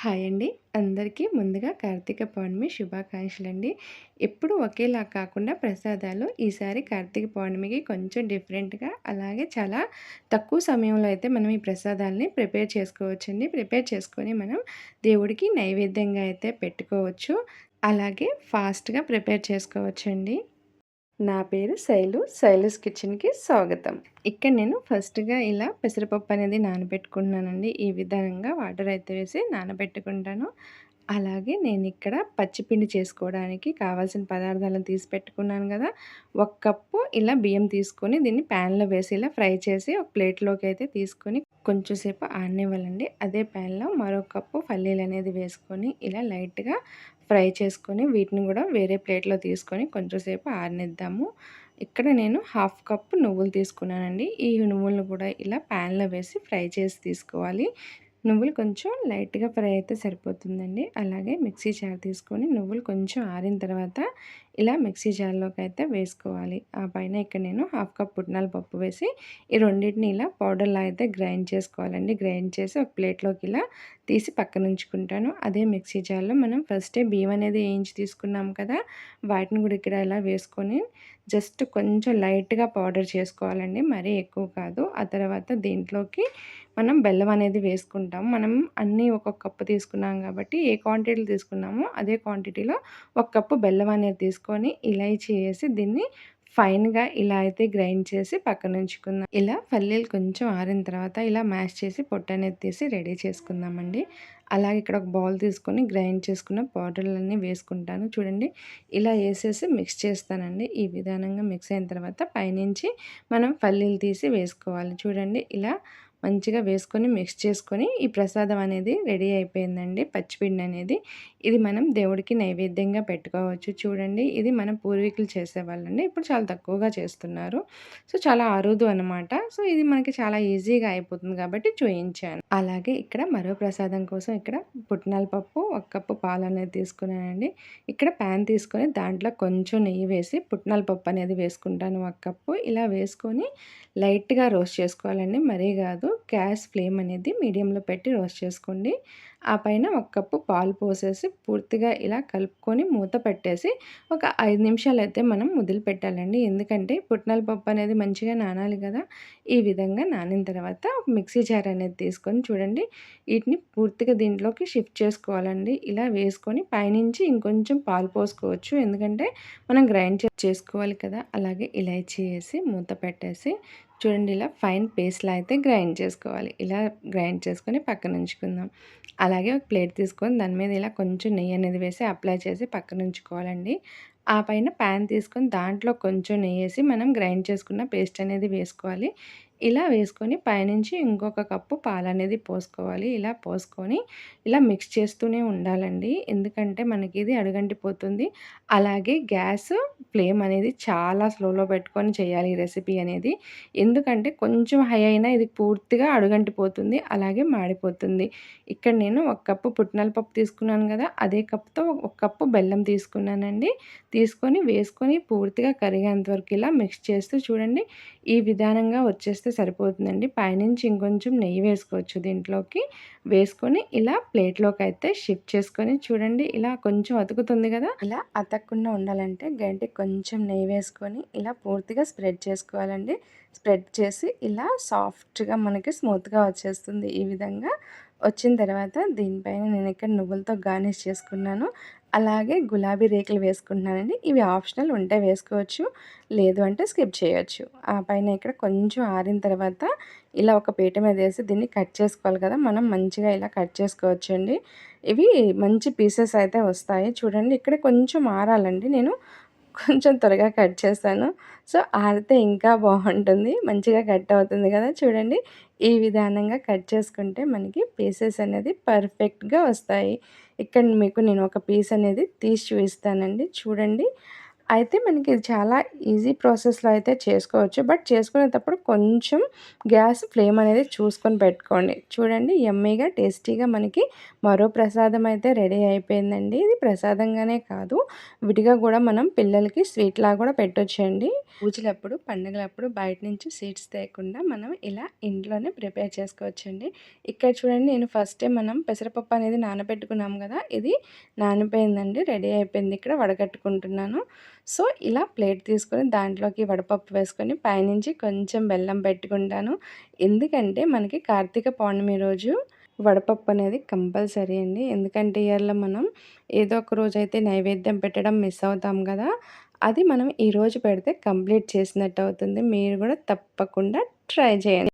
Hi అండి. అందరికీ ముందుగా కార్తీక పౌర్ణమి శుభాకాంక్షలు అండి ఎప్పుడు ఒకేలా కాకుండా ప్రసాదాలు ఈసారి కార్తీక పౌర్ణమికి కొంచెం డిఫరెంట్గా అలాగే చాలా తక్కువ సమయంలో అయితే మనం ఈ ప్రసాదాలని ప్రిపేర్ చేసుకోవచ్చండి. ప్రిపేర్ చేసుకొని మనం దేవుడికి నైవేద్యంగా అయితే పెట్టుకోవచ్చు. అలాగే ఫాస్ట్గా ప్రిపేర్ చేసుకోవచ్చండి. నా పేరు శైలు శైలుస్ కిచెన్కి స్వాగతం. ఇక్కడ నేను ఫస్ట్గా ఇలా పెసరపప్పు అనేది నానబెట్టుకుంటున్నానండి ఈ విధంగా వాటర్ అయితే వేసి నానబెట్టుకుంటాను. అలాగే నేను ఇక్కడ పచ్చిపిండి చేసుకోవడానికి కావాల్సిన పదార్థాలను తీసి పెట్టుకున్నాను కదా. ఒక కప్పు ఇలా బియ్యం తీసుకొని దీన్ని ప్యాన్లో వేసి ఇలా ఫ్రై చేసి ఒక ప్లేట్లోకి అయితే తీసుకొని కొంచెంసేపు ఆడనివ్వాలండి అదే ప్యాన్లో మరో కప్పు పల్లీలు అనేది వేసుకొని ఇలా లైట్గా ఫ్రై చేసుకొని వీటిని కూడా వేరే ప్లేట్లో తీసుకొని కొంచెంసేపు ఆరనిద్దాము. ఇక్కడ నేను హాఫ్ కప్ నువ్వులు తీసుకున్నానండి. ఈ నువ్వులను కూడా ఇలా ప్యాన్లో వేసి ఫ్రై చేసి తీసుకోవాలి. నువ్వులు కొంచెం లైట్గా ఫ్రై అయితే సరిపోతుందండి. అలాగే మిక్సీ జార్ తీసుకొని నువ్వులు కొంచెం ఆరిన తర్వాత ఇలా మిక్సీ జార్లోకి అయితే వేసుకోవాలి. ఆ పైన ఇక్కడ నేను హాఫ్ కప్ పుట్నాల పప్పు వేసి ఈ రెండింటిని ఇలా పౌడర్లా అయితే గ్రైండ్ చేసుకోవాలండి. గ్రైండ్ చేసి ఒక ప్లేట్లోకి ఇలా తీసి పక్కన ఉంచుకుంటాను. అదే మిక్సీ జార్లో మనం ఫస్టే బియ్యం అనేది వేయించి తీసుకున్నాం కదా వాటిని కూడా ఇక్కడ ఇలా వేసుకొని జస్ట్ కొంచెం లైట్గా పౌడర్ చేసుకోవాలండి. మరీ ఎక్కువ కాదు. ఆ తర్వాత దీంట్లోకి మనం బెల్లం అనేది వేసుకుంటాం. మనం అన్నీ ఒక కప్పు తీసుకున్నాం కాబట్టి ఏ క్వాంటిటీలో తీసుకున్నామో అదే క్వాంటిటీలో ఒక కప్పు బెల్లం అనేది తీసుకొని ఇలాచి వేసి దీన్ని ఫైన్గా ఇలా అయితే గ్రైండ్ చేసి పక్కన ఉంచుకుందాం. ఇలా పల్లీలు కొంచెం ఆరిన తర్వాత ఇలా మ్యాష్ చేసి పొట్టు అనేది తీసి రెడీ చేసుకుందామండి. అలాగే ఇక్కడ ఒక బౌల్ తీసుకొని గ్రైండ్ చేసుకున్న పౌడర్లన్నీ వేసుకుంటాను. చూడండి ఇలా వేసేసి మిక్స్ చేస్తానండి. ఈ విధానంగా మిక్స్ అయిన తర్వాత పైనుంచి మనం పల్లీలు తీసి వేసుకోవాలి. చూడండి ఇలా మంచిగా వేసుకొని మిక్స్ చేసుకొని ఈ ప్రసాదం అనేది రెడీ అయిపోయిందండి పచ్చిపిండి అనేది. ఇది మనం దేవుడికి నైవేద్యంగా పెట్టుకోవచ్చు. చూడండి ఇది మన పూర్వీకులు చేసేవాళ్ళండి ఇప్పుడు చాలా తక్కువగా చేస్తున్నారు. సో చాలా అరుదు అనమాట సో ఇది మనకి చాలా ఈజీగా అయిపోతుంది కాబట్టి చూయించాను. అలాగే ఇక్కడ మరో ప్రసాదం కోసం ఇక్కడ పుట్నాల పప్పు ఒక కప్పు పాలు అనేది తీసుకున్నానండి. ఇక్కడ ప్యాన్ తీసుకొని దాంట్లో కొంచెం నెయ్యి వేసి పుట్నాల పప్పు అనేది వేసుకుంటాను ఒక కప్పు. ఇలా వేసుకొని లైట్గా రోస్ట్ చేసుకోవాలండి. మరీ కాదు గ్యాస్ ఫ్లేమ్ అనేది మీడియంలో పెట్టి రోస్ట్ చేసుకోండి. ఆ పైన ఒక కప్పు పాలు పోసేసి పూర్తిగా ఇలా కలుపుకొని మూత పెట్టేసి ఒక ఐదు నిమిషాలు అయితే మనం ముదిలి పెట్టాలండి ఎందుకంటే పుట్నాల పప్పు అనేది మంచిగా నానాలి కదా. ఈ విధంగా నానిన తర్వాత మిక్సీ జార్ అనేది తీసుకొని చూడండి. వీటిని పూర్తిగా దీంట్లోకి షిఫ్ట్ చేసుకోవాలండి. ఇలా వేసుకొని పైనుంచి ఇంకొంచెం పాలు పోసుకోవచ్చు. ఎందుకంటే మనం గ్రైండ్ చేసుకోవాలి కదా. అలాగే ఇలాచీ వేసి మూత పెట్టేసి చూడండి ఇలా ఫైన్ పేస్ట్లా అయితే గ్రైండ్ చేసుకోవాలి. ఇలా గ్రైండ్ చేసుకొని పక్కన ఉంచుకుందాం. అలాగే ఒక ప్లేట్ తీసుకొని దాని మీద ఇలా కొంచెం నెయ్యి అనేది వేసి అప్లై చేసి పక్కన ఉంచుకోవాలండి ఆ పైన ప్యాన్ తీసుకొని దాంట్లో కొంచెం నెయ్యి వేసి మనం గ్రైండ్ చేసుకున్న పేస్ట్ అనేది వేసుకోవాలి. ఇలా వేసుకొని పైనుంచి ఇంకొక కప్పు పాలు అనేది పోసుకోవాలి. ఇలా పోసుకొని ఇలా మిక్స్ చేస్తూనే ఉండాలండి. ఎందుకంటే మనకి ఇది అడుగంటిపోతుంది. అలాగే గ్యాస్ ఫ్లేమ్ అనేది చాలా స్లోలో పెట్టుకొని చేయాలి ఈ రెసిపీ అనేది. ఎందుకంటే కొంచెం హై అయినా ఇది పూర్తిగా అడుగంటిపోతుంది. అలాగే మాడిపోతుంది. ఇక్కడ నేను ఒక కప్పు పుట్నాల పప్పు తీసుకున్నాను కదా అదే కప్పుతో ఒక కప్పు బెల్లం తీసుకున్నానండి. తీసుకొని వేసుకొని పూర్తిగా కరిగేంత వరకు ఇలా మిక్స్ చేస్తూ చూడండి. ఈ విధానంగా వచ్చేస్తే సరిపోతుందండి. పైనుంచి ఇంకొంచెం నెయ్యి వేసుకోవచ్చు దీంట్లోకి. వేసుకొని ఇలా ప్లేట్లోకి అయితే షిఫ్ట్ చేసుకొని చూడండి. ఇలా కొంచెం అతుకుతుంది కదా. ఇలా అతకకుండా ఉండాలంటే గంటి కొంచెం నెయ్యి వేసుకొని ఇలా పూర్తిగా స్ప్రెడ్ చేసుకోవాలండి. స్ప్రెడ్ చేసి ఇలా సాఫ్ట్గా మనకి స్మూత్గా వచ్చేస్తుంది. ఈ విధంగా వచ్చిన తర్వాత దీనిపైన నేను ఇక్కడ నువ్వులతో గార్నిష్ చేసుకున్నాను. అలాగే గులాబీ రేకులు వేసుకుంటున్నానండి. ఇవి ఆప్షనల్ ఉంటే వేసుకోవచ్చు లేదు అంటే స్కిప్ చేయొచ్చు. ఆ పైన ఇక్కడ కొంచెం ఆరిన తర్వాత ఇలా ఒక పీట మీద వేసి దీన్ని కట్ చేసుకోవాలి కదా మనం మంచిగా ఇలా కట్ చేసుకోవచ్చు అండి ఇవి మంచి పీసెస్ అయితే వస్తాయి. చూడండి ఇక్కడ కొంచెం ఆరాలండి. నేను కొంచెం త్వరగా కట్ చేస్తాను. సో ఆరితే ఇంకా బాగుంటుంది. మంచిగా కట్ అవుతుంది కదా. చూడండి ఈ విధానంగా కట్ చేసుకుంటే మనకి పీసెస్ అనేది పర్ఫెక్ట్గా వస్తాయి. ఇక్కడ మీకు నేను ఒక పీస్ అనేది తీసి చూపిస్తానండి. చూడండి అయితే మనకి ఇది చాలా ఈజీ ప్రాసెస్‌లో అయితే చేసుకోవచ్చు. బట్ చేసుకునేటప్పుడు కొంచెం గ్యాస్ ఫ్లేమ్ అనేది చూసుకొని పెట్టుకోండి. చూడండి ఎమ్మీగా టేస్టీగా మనకి మరో ప్రసాదం అయితే రెడీ అయిపోయిందండి. ఇది ప్రసాదంగానే కాదు విడిగా కూడా మనం పిల్లలకి స్వీట్‌లా కూడా పెట్టొచ్చండి. పూజలప్పుడు, పండుగలప్పుడు బయట నుంచి స్వీట్స్ తేకుండా మనం ఇలా ఇంట్లోనే ప్రిపేర్ చేసుకోవచ్చండి. ఇక్కడ చూడండి నేను ఫస్టే మనం పెసరపప్పు అనేది నానబెట్టుకున్నాం కదా! ఇది నానిపోయిందండి. రెడీ అయిపోయింది. ఇక్కడ వడగట్టుకుంటున్నాను. సో, ఇలా ప్లేట్ తీసుకొని దాంట్లోకి వడపప్పు వేసుకొని పైనుంచి కొంచెం బెల్లం పెట్టుకుంటాను. ఎందుకంటే మనకి కార్తీక పౌర్ణమి రోజు వడపప్పు అనేది కంపల్సరీ అండి. ఎందుకంటే ఇయర్‌లో మనం ఏదో ఒక రోజైతే నైవేద్యం పెట్టడం మిస్ అవుతాం కదా! అది మనం ఈరోజు పెడితే కంప్లీట్ చేసినట్టు అవుతుంది. మీరు కూడా తప్పకుండా ట్రై చేయండి.